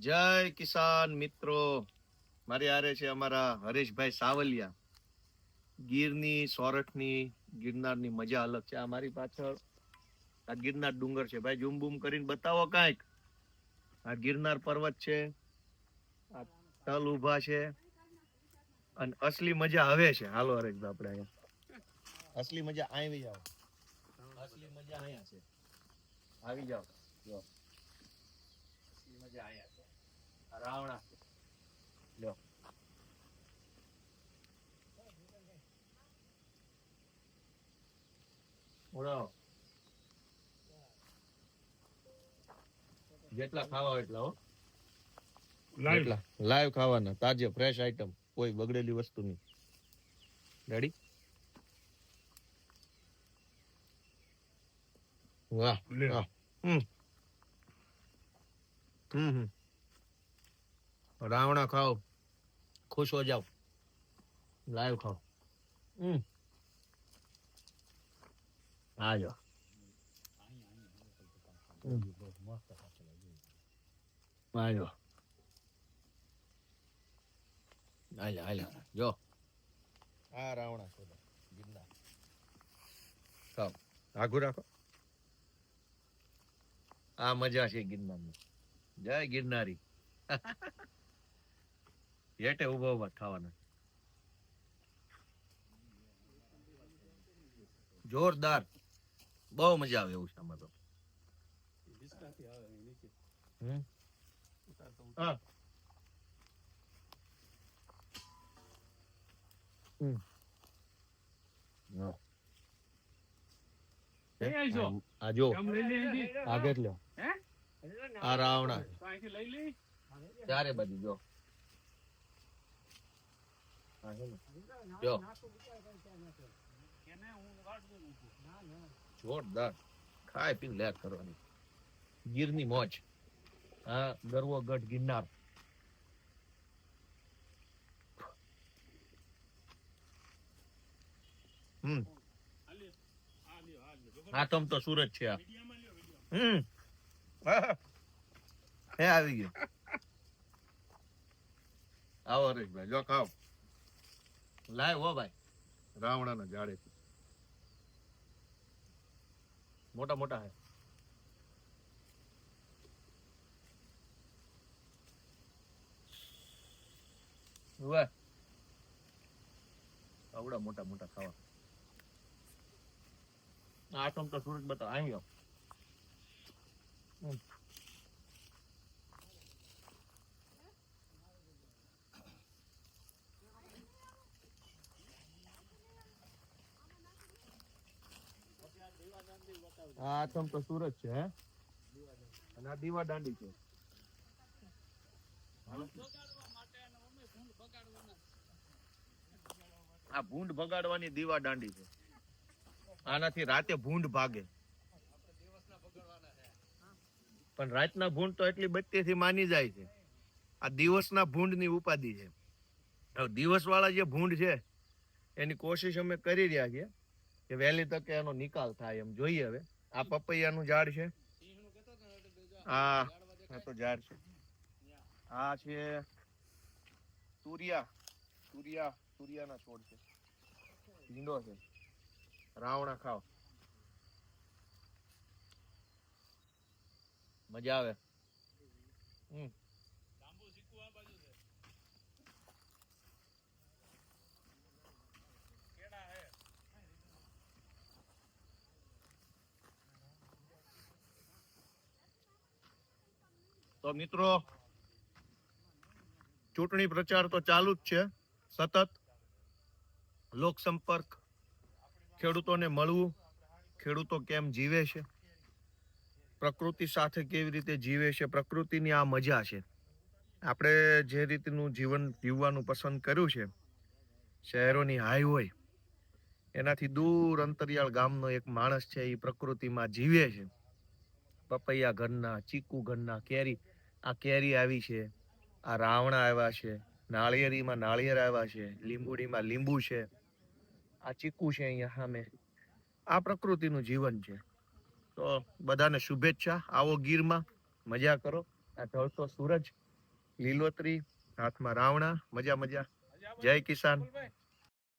જય કિસાન મિત્રો. મારી આરે છે અમારા હરેશભાઈ સાવલિયા. ગીરની, સોરઠની, ગિરનારની મજા અલગ છે. આ મારી પાછળ આ ગિરનાર ડુંગર છે. ભાઈ ઝૂમ બૂમ કરીને બતાવો કાંઈક. આ ગિરનાર પર્વત છે. આ તલ ઊભા છે. અને અસલી મજા હવે છે. હાલો હરેશભાઈ આપણે અહીંયા. અસલી મજા આવી જાઓ. અસલી મજા અહીંયા છે. આવી જાઓ. જો. અસલી મજા અહીંયા રાવણા લ્યો. ઉડાવો. જેટલા ખાવા એટલા હો. લાઈવ લાઈવ ખાવાના. તાજે ફ્રેશ આઈટમ કોઈ બગડેલી વસ્તુ નહીં. રેડી વાહ વાહ. હમ. હમ હમ. રાવણા ખાઓ. ખુશ હો જાઓ. લાઈવ ખાઓ. આ જો. હમ. આ જો. આ રાવણા ગિરનાર. ખાઓ. આઘું રાખો. આ મજા છે ગિરનારની. જય ગિરનારી. હેઠે ઊભો ઊભા ખાવાના જોરદાર. બહુ મજા આવે એવું છે આમાં તો? આ રાવણા. ત્યારે ચારે બાજુ જો. જોરદાર. ખાય પીને લેટ કરવાની. ગીરની મોજ. હા ગરવો ગઢ ગિરનાર. હમ. આ? આતમ તો સુરત છે આ. હમ. હે, આવી ગયો. આવો હરેશભાઈ જો ખાઓ લાય હો ભાઈ. રાવણાના જાડે મોટા મોટા હે. વાહ આવડા મોટા મોટા ખાવા. આ તો સુરત બતાવ. આવી જાઓ આ આતમ તો સુરત છે અને આ દીવા દાંડી છે. આ ભૂંડ ભગાડવાની દીવા દાંડી છે. આનાથી રાતે ભૂંડ ભાગે. પણ રાતના ભૂંડ તો એટલી બત્તીથી માની જાય છે. આ દિવસના ભૂંડની ઉપાધિ છે. હવે દિવસવાળા જે ભૂંડ છે, એની કોશિશ અમે કરી રહ્યા છીએ કે વહેલી તકે એનો નિકાલ થાય એમ જોઈએ હવે. આ પપૈયાનું ઝાડ છે. આ તો ઝાડ છે. આ છે તુરિયા. તુરિયા, તુરિયાના છોડ છે. ભીંડો છે. રાવણા ખાવ. મજા આવે. હમ લાંબુ સિક્કું આ બાજુ છે. કેળા હે. તો મિત્રો, ચૂંટણી પ્રચાર તો ચાલુ જ છે. સતત લોક સંપર્ક ખેડૂતોને મળવું, ખેડૂતો કેમ જીવે છે? પ્રકૃતિ સાથે કેવી રીતે જીવે છે? પ્રકૃતિની આ મજા છે. આપણે જે રીતનું જીવન જીવવાનું પસંદ કર્યું છે, શહેરોની હાઈ હોય એનાથી દૂર અંતરિયાળ ગામનો એક માણસ છે, એ પ્રકૃતિમાં જીવે છે. પપૈયા ઘરના, ચીકુ ઘરના કેરી આ કેરી આવી છે, આ રાવણા આવ્યા છે, નાળિયેરીમાં નાળિયેર આવ્યા છે, લીંબુડીમાં લીંબુ છે, આ ચીકુ છે અહીંયા સામે. આ પ્રકૃતિનું જીવન છે. તો બધાને શુભેચ્છા, આવો ગીરમાં મજા કરો. આ ઢળતો સૂરજ, લીલોતરી, હાથમાં રાવણા, મજા મજા. જય કિસાન.